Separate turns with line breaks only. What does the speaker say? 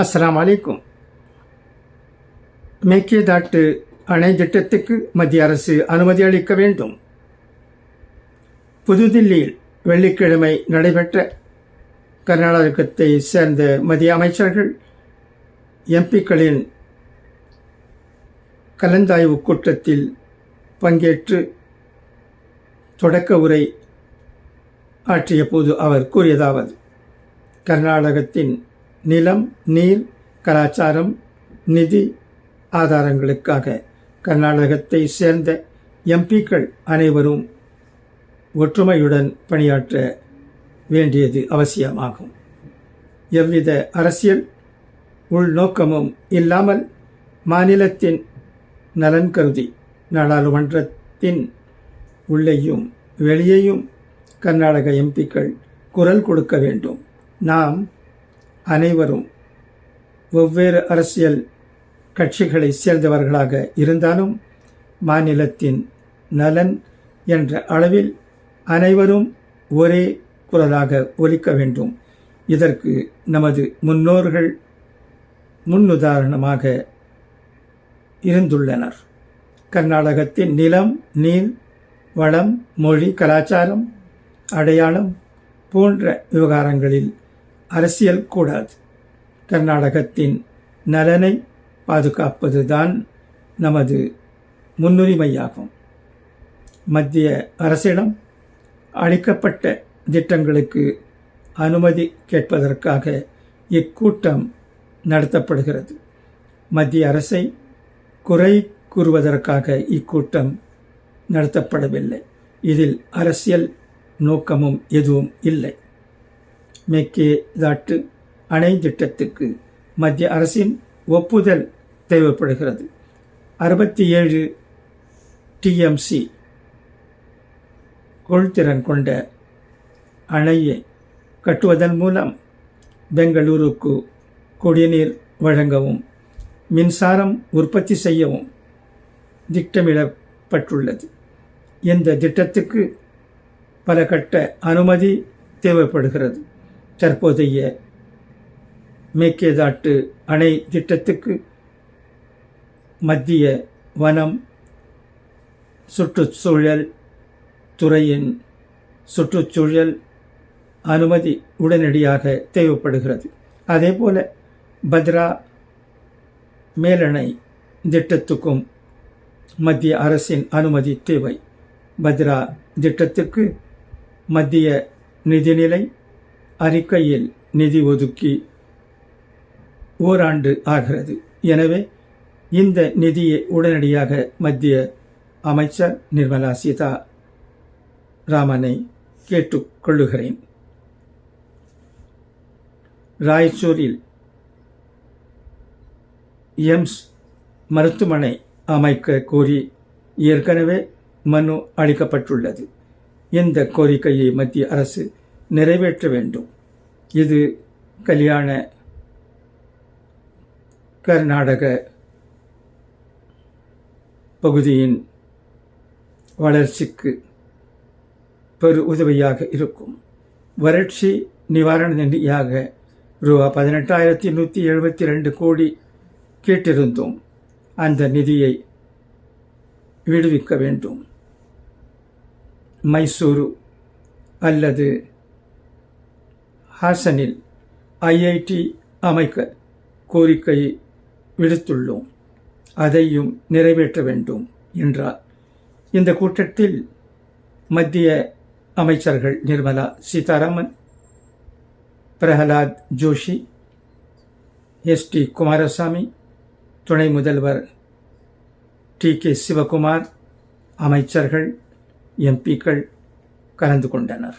அஸ்லாம் அலைக்கும் மேக்கேதாட்டு அணை திட்டத்துக்கு மத்திய அரசு அனுமதி அளிக்க வேண்டும். புதுதில்லியில் வெள்ளிக்கிழமை நடைபெற்ற கர்நாடகத்தை சேர்ந்த மத்திய அமைச்சர்கள் எம்பிக்களின் கலந்தாய்வு கூட்டத்தில் பங்கேற்று தொடக்க உரை ஆற்றிய போது அவர் கூறியதாவது கர்நாடகத்தின் நிலம் நீர் கலாச்சாரம் நிதி ஆதாரங்களுக்காக கர்நாடகத்தை சேர்ந்த எம்பிக்கள் அனைவரும் ஒற்றுமையுடன் பணியாற்ற வேண்டியது அவசியமாகும். எவ்வித அரசியல் உள்நோக்கமும் இல்லாமல் மாநிலத்தின் நலன் கருதி நாடாளுமன்றத்தின் உள்ளேயும் வெளியேயும் கர்நாடக எம்பிக்கள் குரல் கொடுக்க வேண்டும். நாம் அனைவரும் வெவ்வேறு அரசியல் கட்சிகளை சேர்ந்தவர்களாக இருந்தாலும் மாநிலத்தின் நலன் என்ற அளவில் அனைவரும் ஒரே குரலாக ஒலிக்க வேண்டும். இதற்கு நமது முன்னோர்கள் முன்னுதாரணமாக இருந்துள்ளனர். கர்நாடகத்தின் நிலம் நீர் வளம் மொழி கலாச்சாரம் அடையாளம் போன்ற விவகாரங்களில் அரசியல் கூடாது. கர்நாடகத்தின் நலனை பாதுகாப்பதுதான் நமது முன்னுரிமையாகும். மத்திய அரசிடம் அளிக்கப்பட்ட திட்டங்களுக்கு அனுமதி கேட்பதற்காக இக்கூட்டம் நடத்தப்படுகிறது. மத்திய அரசை குறை கூறுவதற்காக இக்கூட்டம் நடத்தப்படவில்லை. இதில் அரசியல் நோக்கமும் எதுவும் இல்லை. மேக்கேதாட்டு அணை திட்டத்துக்கு மத்திய அரசின் ஒப்புதல் தேவைப்படுகிறது. அறுபத்தி ஏழு டிஎம்சி கொள்திறன் கொண்ட அணையை கட்டுவதன் மூலம் பெங்களூருக்கு குடிநீர் வழங்கவும் மின்சாரம் உற்பத்தி செய்யவும் திட்டமிடப்பட்டுள்ளது. இந்த திட்டத்துக்கு பல கட்ட அனுமதி தேவைப்படுகிறது. தற்போதைய மேக்கேதாட்டு அணை திட்டத்துக்கு மத்திய வனம் சுற்றுச்சூழல் துறையின் சுற்றுச்சூழல் அனுமதி உடனடியாக தேவைப்படுகிறது. அதேபோல பத்ரா மேலணை திட்டத்துக்கும் மத்திய அரசின் அனுமதி தேவை. பத்ரா திட்டத்துக்கு மத்திய நிதிநிலை அறிக்கையில் நிதி ஒதுக்கி ஓராண்டு ஆகிறது. எனவே இந்த நிதியை உடனடியாக மத்திய அமைச்சர் நிர்மலா சீதா ராமனை கேட்டுக்கொள்ளுகிறேன் ராய்ச்சூரில் எம்ஸ் மருத்துவமனை அமைக்க கோரி ஏற்கனவே மனு அளிக்கப்பட்டுள்ளது. இந்த கோரிக்கையை மத்திய அரசு நிறைவேற்ற வேண்டும். இது கல்யாண கர்நாடக பகுதியின் வளர்ச்சிக்கு பெரு உதவியாக இருக்கும். வறட்சி நிவாரண நிதியாக ரூபா பதினெட்டாயிரத்தி நூற்றி எழுபத்தி ரெண்டு கோடி கேட்டிருந்தோம். அந்த நிதியை விடுவிக்க வேண்டும். மைசூரு அல்லது ஹாசனில் ஐஐடி அமைக்க கோரிக்கை விடுத்துள்ளோம். அதையும் நிறைவேற்ற வேண்டும் என்றார். இந்த கூட்டத்தில் மத்திய அமைச்சர்கள் நிர்மலா சீதாராமன் பிரகலாத் ஜோஷி எஸ் டி குமாரசாமி துணை முதல்வர் டி கே சிவகுமார் அமைச்சர்கள் எம்பிக்கள் கலந்து கொண்டனர்.